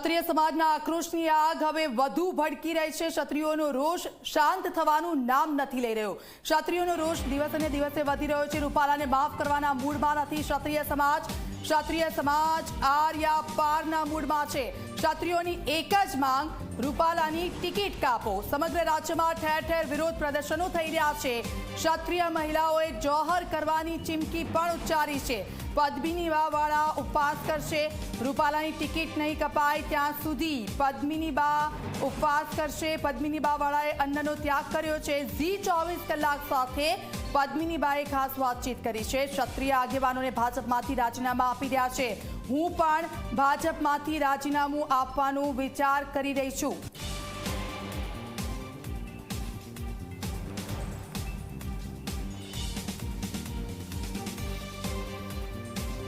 ક્ષત્રિય સમાજના આક્રોશની આગ હવે વધુ ભડકી રહી છે. ક્ષત્રિયોનો રોષ શાંત થવાનું નામ નથી લઈ રહ્યો. ક્ષત્રિયોનો રોષ દિવસે ને દિવસે વધી રહ્યો છે. રૂપાલાને માફ કરવાના મૂડમાં નથી. ક્ષત્રિય સમાજ ક્ષત્રિય સમાજ આર્યા પારના મૂડમાં છે. ક્ષત્રિયોની એક જ માંગ રૂપાલાની ટિકિટ કાપો. સમગ્ર રાજ્યમાં ઠેર ઠેર વિરોધ પ્રદર્શનો થઈ રહ્યા છે. ક્ષત્રિય મહિલાઓએ જોહર કરવાની ચીમકી પણ ઉચ્ચારી છે. પદ્મિની બાવાળા ઉપવાસ કરશે. રૂપાલાની ટિકિટ નહીં કપાય ત્યાં સુધી પદ્મિની બા ઉપવાસ કરશે. પદ્મિની બાવાળાએ અન્નનો ત્યાગ કર્યો છે. ઝી ચોવીસ કલાક સાથે પદ્મિની બાએ ખાસ વાતચીત કરી છે. ક્ષત્રિય આગેવાનોને ભાજપમાંથી રાજીનામા આપી રહ્યા છે. હું પણ ભાજપમાંથી રાજીનામું આપવાનું વિચાર કરી રહી છું.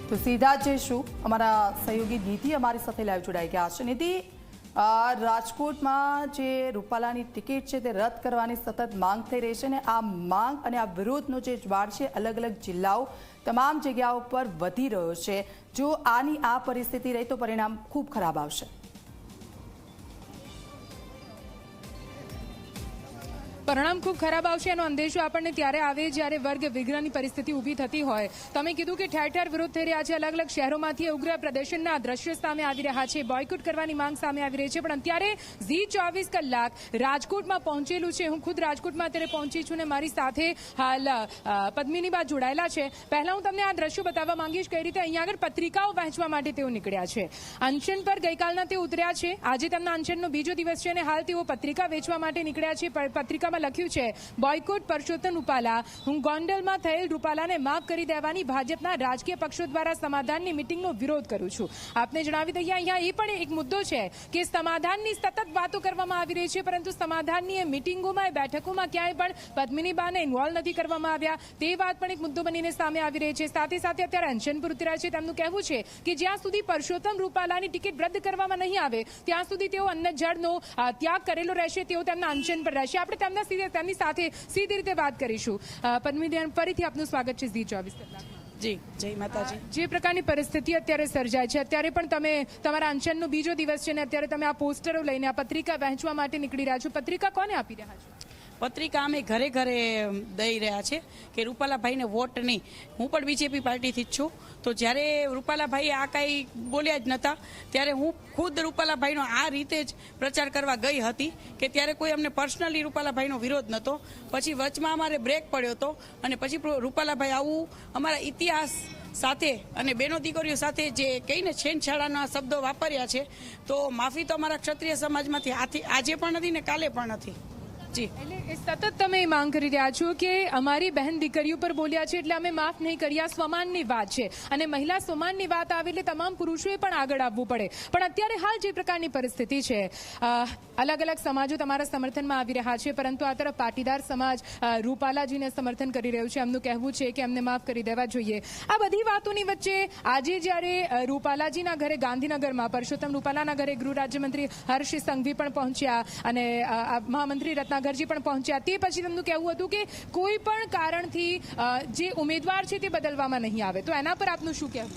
તો સીધા જઈશું. અમારા સહયોગી નીતિ અમારી સાથે લાઈવ જોડાઈ ગયા છે. નીતિ રાજકોટમાં જે રૂપાલાની ટિકિટ છે તે રદ કરવાની સતત માંગ થઈ રહી છે અને આ માંગ અને આ વિરોધનો જે જ્વાળ છે અલગ અલગ જિલ્લાઓ, તમામ જગ્યાઓ પર વધી રહ્યો છે. જો આની આ પરિસ્થિતિ રહી તો પરિણામ ખૂબ ખરાબ આવશે. પરિણામ ખૂબ ખરાબ આવશે એનો અંદેશો આપણને ત્યારે આવે જ્યારે વર્ગ વિગ્રહની પરિસ્થિતિ ઊભી થતી હોય. તમે કીધું કે ઠેર ઠેર વિરોધ થઈ રહ્યા છે અલગ અલગ શહેરોમાંથી ઉગ્ર પ્રદર્શનના દ્રશ્યો સામે આવી રહ્યા છે, બોયકોટ કરવાની માંગ સામે આવી રહી છે, પણ અત્યારે ઝી ચોવીસ કલાક રાજકોટમાં પહોંચેલું છે. હું ખુદ રાજકોટમાં અત્યારે પહોંચી છું ને મારી સાથે હાલ પદ્મિની બા જોડાયેલા છે. પહેલા હું તમને આ દ્રશ્યો બતાવવા માંગીશ કઈ રીતે અહીંયા આગળ પત્રિકાઓ વહેંચવા માટે તેઓ નીકળ્યા છે. અનશન પર ગઈકાલના તેઓ ઉતર્યા છે. આજે તેમના અનશનનો બીજો દિવસ છે અને હાલ તેઓ પત્રિકા વેચવા માટે નીકળ્યા છે. પ- પત્રિકામાં લખ્યું છે, બોયકોટ પરસોત્તમ રૂપાલા, હું ગોંડલમાં થયેલ રૂપાલાને માફ કરી દેવાની ભાજપના રાજકીય પક્ષો દ્વારા સમાધાનની મિટિંગનો વિરોધ કરું છું. આપને જણાવી દઈએ, અહીંયા એ પણ એક મુદ્દો છે કે સમાધાનની સતત વાતો કરવામાં આવી રહી છે, પરંતુ સમાધાનની એ મિટિંગોમાં, એ બેઠકોમાં ક્યાંય પણ પદ્મિની બાને ઇન્વોલ્વ નથી કરવામાં આવ્યા. તે વાત પણ એક મુદ્દો બનીને સામે આવી રહી છે. સાથે સાથે અત્યારે અંશનપુર ઉતર્યા છે. તેમનું કહેવું છે કે જ્યાં સુધી પરસોત્તમ રૂપાલાની ટિકિટ રદ કરવામાં નહીં આવે, ત્યાં સુધી તેઓ અન્ન જળનો ત્યાગ કરેલો રહેશે, તેઓ તેમના અનશન પર રહેશે. આપણે તેમના સીધે તેમની સાથે સીધી રીતે વાત કરીશું. પદ્મિનીબેન ફરીથી આપનું સ્વાગત છે ઝી ચોવીસ કલાકમાં. જી જય માતાજી. જે પ્રકારની પરિસ્થિતિ અત્યારે સર્જાય છે અત્યારે પણ તમે તમારા અંશનનો બીજો દિવસ છે ને અત્યારે તમે આ પોસ્ટરો લઈને આ પત્રિકા વહેંચવા માટે નીકળી રહ્યા છો. પત્રિકા કોને આપી રહ્યા છો? પત્રિકા અમે ઘરે ઘરે દઈ રહ્યા છે કે રૂપાલાભાઈને વોટ નહીં. હું પણ બીજેપી પાર્ટીથી જ છું. તો જ્યારે રૂપાલાભાઈ આ કાંઈ બોલ્યા જ નહોતા ત્યારે હું ખુદ રૂપાલાભાઈનો આ રીતે જ પ્રચાર કરવા ગઈ હતી કે ત્યારે કોઈ અમને પર્સનલી રૂપાલાભાઈનો વિરોધ નહોતો પછી વચમાં અમારે બ્રેક પડ્યો હતો અને પછી રૂપાલાભાઈ આવું અમારા ઇતિહાસ સાથે અને બેનો દીકરીઓ સાથે જે કહીને છેનછાડાના શબ્દો વાપર્યા છે, તો માફી તો અમારા ક્ષત્રિય સમાજમાંથી આથી આજે પણ નથી ને કાલે પણ નથી. જી. એટલે સતત તમે એ માંગ કરી રહ્યા છો કે અમારી બહેન દીકરીઓ પર બોલ્યા છે એટલે અમે માફ નહીં કર્યા સ્વમાનની વાત છે. અને મહિલા સ્વમાનની વાત આવે એટલે તમામ પુરુષોએ પણ આગળ આવવું પડે. પણ અત્યારે હાલ જે પ્રકારની પરિસ્થિતિ છે અલગ અલગ સમાજો તમારા સમર્થનમાં આવી રહ્યા છે, પરંતુ આ તરફ પાટીદાર સમાજ રૂપાલાજીને સમર્થન કરી રહ્યું છે. એમનું કહેવું છે કે એમને માફ કરી દેવા જોઈએ. આ બધી વાતોની વચ્ચે આજે જ્યારે રૂપાલાજીના ઘરે ગાંધીનગરમાં, પરસોત્તમ રૂપાલાના ઘરે ગૃહ રાજ્યમંત્રી હર્ષ સંઘવી પણ પહોંચ્યા અને મહામંત્રી આ રત્નાગરજી પણ પહોંચ્યા. તે પછી તેમનું કહેવું હતું કે કોઈ પણ કારણથી જે ઉમેદવાર છે તે બદલવામાં નહીં આવે. તો એના પર આપનું શું કહેવું?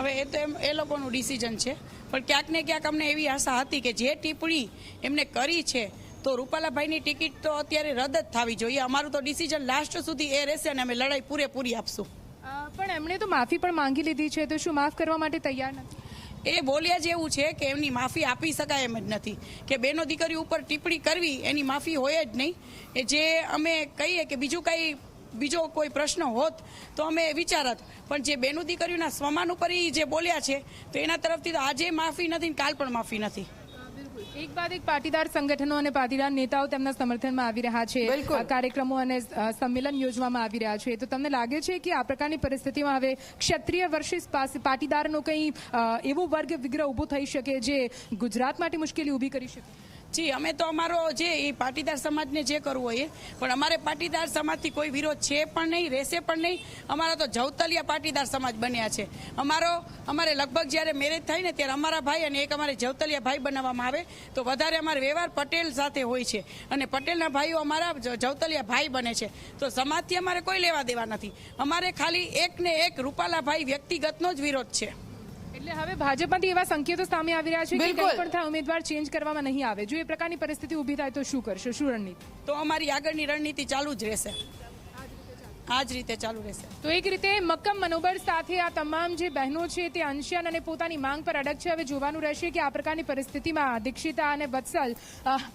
હવે એ તો એમ એ લોકોનું ડિસિઝન છે. પણ ક્યાંક ને ક્યાંક અમને એવી આશા હતી કે જે ટિપ્પણી એમને કરી છે તો રૂપાલાભાઈની ટિકિટ તો અત્યારે રદ જ થવી જોઈએ. અમારું તો ડિસિઝન લાસ્ટ સુધી એ રહેશે અને અમે લડાઈ પૂરેપૂરી આપશું. પણ એમણે તો માફી પણ માંગી લીધી છે. તો શું માફ કરવા માટે તૈયાર નથી? એ બોલ્યા જેવું છે કે એમની માફી આપી શકાય એમ જ નથી. કે બેનો દીકરી ઉપર ટિપ્પણી કરવી એની માફી હોય જ નહીં. એ જે અમે કહીએ કે બીજું કંઈ, બીજો કોઈ પ્રશ્ન હોત તો અમે વિચારત. પણ જે બેનો દીકરીઓના સ્વમાન ઉપર જે બોલ્યા છે, તો એના તરફથી તો આજે માફી નથી કાલ પણ માફી નથી. એક બાદ એક પાટીદાર સંગઠનો અને પાટીદાર નેતાઓ તેમના સમર્થનમાં આવી રહ્યા છે. કાર્યક્રમો અને સંમેલન યોજવામાં આવી રહ્યા છે. તો તમને લાગે છે કે આ પ્રકારની પરિસ્થિતિમાં હવે ક્ષત્રિય વર્ષિસ પાસે પાટીદારનો કંઈ એવો વર્ગ વિગ્રહ ઊભો થઈ શકે જે ગુજરાત માટે મુશ્કેલી ઊભી કરી શકે? જી, અમે તો અમારો જે એ પાટીદાર સમાજને જે કરવું હોય પણ અમારે પાટીદાર સમાજથી કોઈ વિરોધ છે પણ નહીં, રહેશે પણ નહીં. અમારા તો જવતલિયા પાટીદાર સમાજ બન્યા છે. અમારો, અમારે લગભગ જ્યારે મેરેજ થાય ને ત્યારે અમારા ભાઈ અને એક અમારે જવતલિયા ભાઈ બનાવવામાં આવે, તો વધારે અમારે વ્યવહાર પટેલ સાથે હોય છે. અને પટેલના ભાઈઓ અમારા જવતલિયા ભાઈ બને છે. તો સમાજથી અમારે કોઈ લેવા દેવા નથી. અમારે ખાલી એક ને એક રૂપાલા ભાઈ વ્યક્તિગતનો જ વિરોધ છે. એટલે હવે ભાજપમાંથી એવા સંકેતો સામે આવી રહ્યા છે કે બિલકુલ. પણ થાય ઉમેદવાર ચેન્જ કરવામાં નહીં આવે. જો એ પ્રકારની પરિસ્થિતિ ઊભી થાય તો શું કરશો? શું રણનીતિ? તો અમારી આગળની રણનીતિ ચાલુ જ રહેશે. આ જ રીતે ચાલુ રહેશે. તો એક રીતે મક્કમ મનોબળ સાથે આ તમામ જે બહેનો છે તે અંશન અને પોતાની માંગ પર અડગ છે. હવે જોવાનું રહેશે કે આ પ્રકારની પરિસ્થિતિમાં દીક્ષિતા અને વત્સલ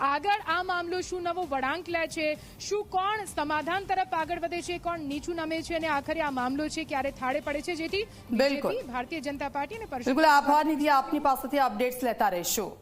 આગળ આ મામલો શું નવો વળાંક લે છે? શું કોણ સમાધાન તરફ આગળ વધે છે? કોણ નીચું નમે છે? અને આખરે આ મામલો છે ક્યારે થાળે પડે છે? જેથી બિલકુલ. ભારતીય જનતા પાર્ટી અને બિલકુલ. આભાર નિધિ આપની પાસેથી અપડેટ્સ લેતા રહેશું.